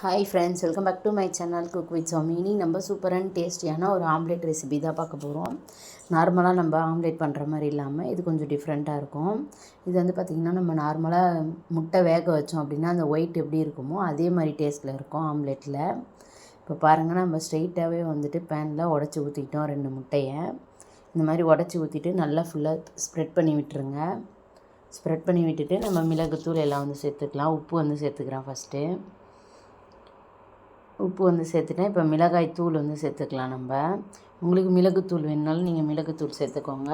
Hi friends welcome back to my channel cook with Sami இன்னைக்கு நம்ம சூப்பரான டேஸ்டியான ஒரு ஆம்லேட் ரெசிபி தான் பார்க்க போகிறோம் நார்மலாக நம்ம ஆம்லேட் பண்ணுற மாதிரி இல்லாமல் இது கொஞ்சம் டிஃப்ரெண்ட்டாக இருக்கும். இது வந்து பார்த்திங்கன்னா நம்ம நார்மலாக முட்டை வேக வச்சோம் அப்படின்னா அந்த ஒயிட் எப்படி இருக்குமோ அதே மாதிரி டேஸ்ட்டில் இருக்கும் ஆம்லேட்டில் இப்போ பாருங்கள் நம்ம ஸ்ட்ரெயிட்டாகவே வந்துட்டு பேனில் உடச்சி ஊற்றிக்கிட்டோம் ரெண்டு முட்டையை. இந்த மாதிரி உடச்சி ஊற்றிட்டு நல்லா ஃபுல்லாக ஸ்ப்ரெட் பண்ணி விட்டுருங்க. ஸ்ப்ரெட் பண்ணி விட்டுட்டு நம்ம மிளகுத்தூள் எல்லாம் வந்து சேர்த்துக்கலாம். உப்பு வந்து சேர்த்துக்கிறேன் ஃபஸ்ட்டு உப்பு வந்து சேர்த்துட்டேன். இப்போ மிளகாய் தூள் வந்து சேர்த்துக்கலாம் நம்ம. உங்களுக்கு மிளகுத்தூள் வேணுனாலும் நீங்கள் மிளகுத்தூள் சேர்த்துக்கோங்க.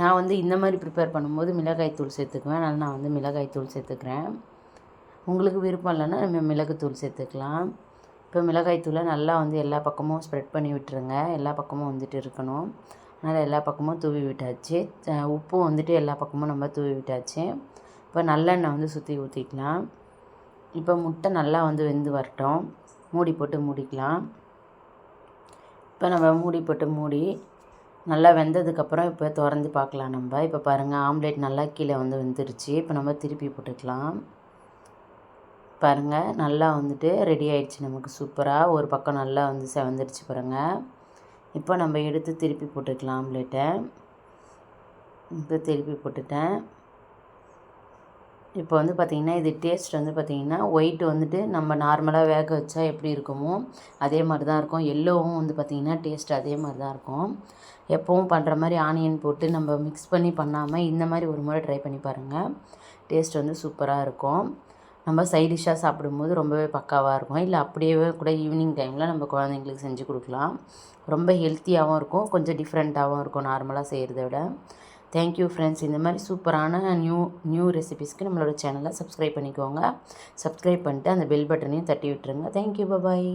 நான் வந்து இந்த மாதிரி ப்ரிப்பேர் பண்ணும்போது மிளகாய் தூள் சேர்த்துக்குவேன். அதனால் நான் வந்து மிளகாய் தூள் சேர்த்துக்கிறேன். உங்களுக்கு விருப்பம் இல்லைன்னா நம்ம மிளகுத்தூள் சேர்த்துக்கலாம். இப்போ மிளகாய் தூளை நல்லா வந்து எல்லா பக்கமும் ஸ்ப்ரெட் பண்ணி விட்டுருங்க. எல்லா பக்கமும் வந்துட்டு இருக்கணும். அதனால் எல்லா பக்கமும் தூவி விட்டாச்சு. உப்பும் வந்துட்டு எல்லா பக்கமும் நம்ம தூவி விட்டாச்சு. இப்போ நல்லெண்ணெய் வந்து சுற்றி ஊற்றிக்கலாம் இப்போ முட்டை நல்லா வந்து வெந்து வரட்டும். மூடி போட்டு மூடிக்கலாம். இப்போ நம்ம மூடி போட்டு மூடி நல்லா வெந்ததுக்கப்புறம் இப்போ திறந்து பார்க்கலாம் நம்ம. இப்போ பாருங்கள் ஆம்லேட் நல்லா கீழே வந்து வெந்துருச்சு. இப்போ நம்ம திருப்பி போட்டுக்கலாம். பாருங்கள் நல்லா வந்துட்டு ரெடி ஆயிடுச்சு நமக்கு சூப்பராக ஒரு பக்கம் நல்லா வந்து செவந்துருச்சு பாருங்கள் இப்போ நம்ம எடுத்து திருப்பி போட்டுக்கலாம் ஆம்லேட்டை. இப்போ திருப்பி போட்டுட்டேன். இப்போ வந்து பார்த்திங்கன்னா இது டேஸ்ட் வந்து பார்த்திங்கன்னா ஒயிட் வந்துட்டு நம்ம நார்மலாக வேக வச்சா எப்படி இருக்குமோ அதே மாதிரி தான் இருக்கும். எல்லோவும் வந்து பார்த்திங்கன்னா டேஸ்ட் அதே மாதிரி தான் இருக்கும். எப்போவும் பண்ணுற மாதிரி ஆனியன் போட்டு நம்ம மிக்ஸ் பண்ணி பண்ணாமல் இந்த மாதிரி ஒரு முறை ட்ரை பண்ணி பாருங்கள் டேஸ்ட் வந்து சூப்பராக இருக்கும். நம்ம சைட் டிஷ்ஷாக சாப்பிடும்போது ரொம்பவே பக்காவாக இருக்கும். இல்லை அப்படியே கூட ஈவினிங் டைமில் நம்ம குழந்தைங்களுக்கு செஞ்சு கொடுக்கலாம். ரொம்ப ஹெல்த்தியாகவும் இருக்கும். கொஞ்சம் டிஃப்ரெண்ட்டாகவும் இருக்கும் நார்மலாக செய்கிறத விட. தேங்க்யூ ஃப்ரெண்ட்ஸ் இந்த மாதிரி சூப்பரான நியூ நியூ ரெசிபிஸ்க்கு நம்மளோட சேனலை சப்ஸ்கிரைப் பண்ணிக்கோங்க. சப்ஸ்கிரைப் பண்ணிட்டு அந்த பெல் பட்டனையும் தட்டி விட்டுருங்க. Thank you bye bye